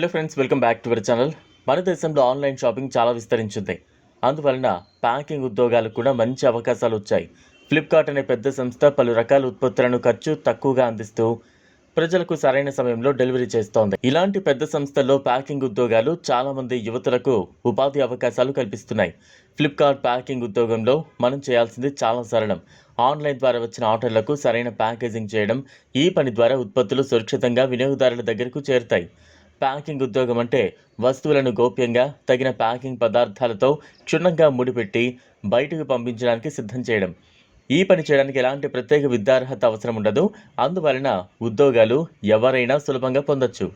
Hello friends welcome back to our channel మన దేశంలో online shopping చాలా విస్తరించింది. అందువలన ప్యాకింగ్ ఉద్యోగాలకు కూడా మంచి అవకాశాలు వచ్చాయి. ఫ్లిప్కార్ట్ అనే పెద్ద సంస్థ పలు రకాల ఉత్పత్తులను ఖర్చు తక్కువగా అందిస్తూ ప్రజలకు సరైన సమయంలో డెలివరీ చేస్తోంది. ఇలాంటి పెద్ద సంస్థల్లో ప్యాకింగ్ ఉద్యోగాలు చాలామంది యువతలకు యువతులకు ఉపాధి అవకాశాలు కల్పిస్తున్నాయి. ఫ్లిప్కార్ట్ ప్యాకింగ్ ఉద్యోగంలో మనం చేయాల్సింది చాలా సరళం. ఆన్లైన్ ద్వారా వచ్చిన ఆర్డర్లకు సరైన ప్యాకేజింగ్ చేయడం ఈ పని ద్వారా ఉత్పత్తులు సురక్షితంగా వినియోగదారుల దగ్గరకు చేరుతాయి. ప్యాకింగ్ ఉద్యోగం అంటే వస్తువులను గోప్యంగా తగిన ప్యాకింగ్ పదార్థాలతో క్షుణ్ణంగా ముడిపెట్టి బయటకు పంపించడానికి సిద్ధం చేయడం. ఈ పని చేయడానికి ఎలాంటి ప్రత్యేక విద్యార్హత అవసరం ఉండదు. అందువలన ఉద్యోగాలు ఎవరైనా సులభంగా పొందొచ్చు.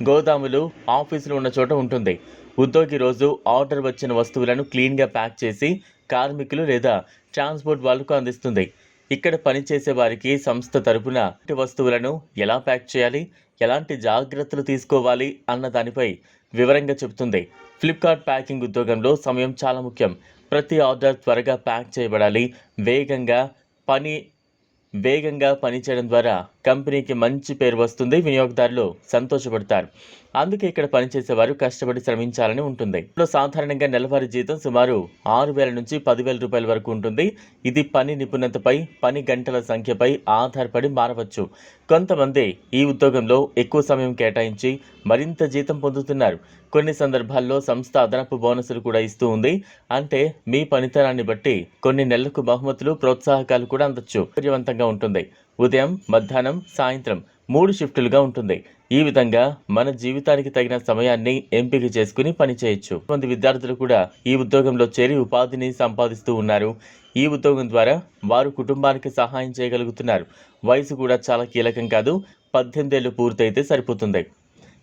గోదాములు ఆఫీసులు ఉన్న చోట ఉంటుంది. ఉద్యోగి రోజు ఆర్డర్ వచ్చిన వస్తువులను క్లీన్గా ప్యాక్ చేసి కార్మికులు లేదా ట్రాన్స్పోర్ట్ వాళ్ళకు అందిస్తుంది. ఇక్కడ పనిచేసే వారికి సంస్థ తరపున వస్తువులను ఎలా ప్యాక్ చేయాలి ఎలాంటి జాగ్రత్తలు తీసుకోవాలి అన్న దానిపై వివరంగా చెబుతుంది. ఫ్లిప్కార్ట్ ప్యాకింగ్ ఉద్యోగంలో సమయం చాలా ముఖ్యం. ప్రతి ఆర్డర్ త్వరగా ప్యాక్ చేయబడాలి. వేగంగా పని వేగంగా పనిచేయడం ద్వారా కంపెనీకి మంచి పేరు వస్తుంది. వినియోగదారులు సంతోషపడతారు. అందుకే ఇక్కడ పనిచేసేవారు కష్టపడి శ్రమించాలని ఉంటుంది. ఇందులో సాధారణంగా నెలవారీ జీతం సుమారు ఆరు వేల నుంచి పదివేల రూపాయల వరకు ఉంటుంది. ఇది పని నిపుణతపై పని గంటల సంఖ్యపై ఆధారపడి మారవచ్చు. కొంతమంది ఈ ఉద్యోగంలో ఎక్కువ సమయం కేటాయించి మరింత జీతం పొందుతున్నారు. కొన్ని సందర్భాల్లో సంస్థ అదనపు బోనసులు కూడా ఇస్తూ ఉంది. అంటే మీ పనితనాన్ని బట్టి కొన్ని నెలలకు బహుమతులు ప్రోత్సాహకాలు కూడా అందొచ్చు. సౌకర్యవంతంగా ఉంటుంది. ఉదయం మధ్యాహ్నం సాయంత్రం మూడు షిఫ్టులుగా ఉంటుంది. ఈ విధంగా మన జీవితానికి తగిన సమయాన్ని ఎంపిక చేసుకుని పనిచేయొచ్చు కొంతమంది విద్యార్థులు కూడా ఈ ఉద్యోగంలో చేరి ఉపాధిని సంపాదిస్తూ ఉన్నారు. ఈ ఉద్యోగం ద్వారా వారు కుటుంబానికి సహాయం చేయగలుగుతున్నారు. వయసు కూడా చాలా కీలకం కాదు. పద్దెనిమిదేళ్ళు పూర్తయితే సరిపోతుంది.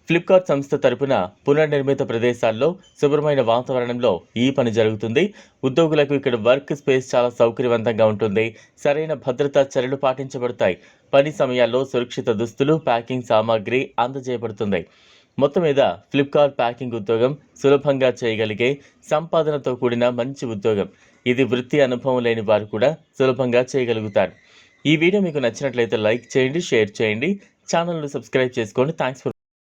ఫ్లిప్కార్ట్ సంస్థ తరపున పునర్నిర్మిత ప్రదేశాల్లో శుభ్రమైన వాతావరణంలో ఈ పని జరుగుతుంది. ఉద్యోగులకు ఇక్కడ వర్క్ స్పేస్ చాలా సౌకర్యవంతంగా ఉంటుంది. సరైన భద్రతా చర్యలు పాటించబడతాయి. పని సమయాల్లో సురక్షిత దుస్తులు ప్యాకింగ్ సామాగ్రి అందజేయబడుతుంది. మొత్తం మీద ఫ్లిప్కార్ట్ ప్యాకింగ్ ఉద్యోగం సులభంగా చేయగలిగే సంపాదనతో కూడిన మంచి ఉద్యోగం. ఇది వృత్తి అనుభవం లేని వారు కూడా సులభంగా చేయగలుగుతారు. ఈ వీడియో మీకు నచ్చినట్లయితే లైక్ చేయండి షేర్ చేయండి. ఛానల్ను సబ్స్క్రైబ్ చేసుకోండి థ్యాంక్స్ ఫర్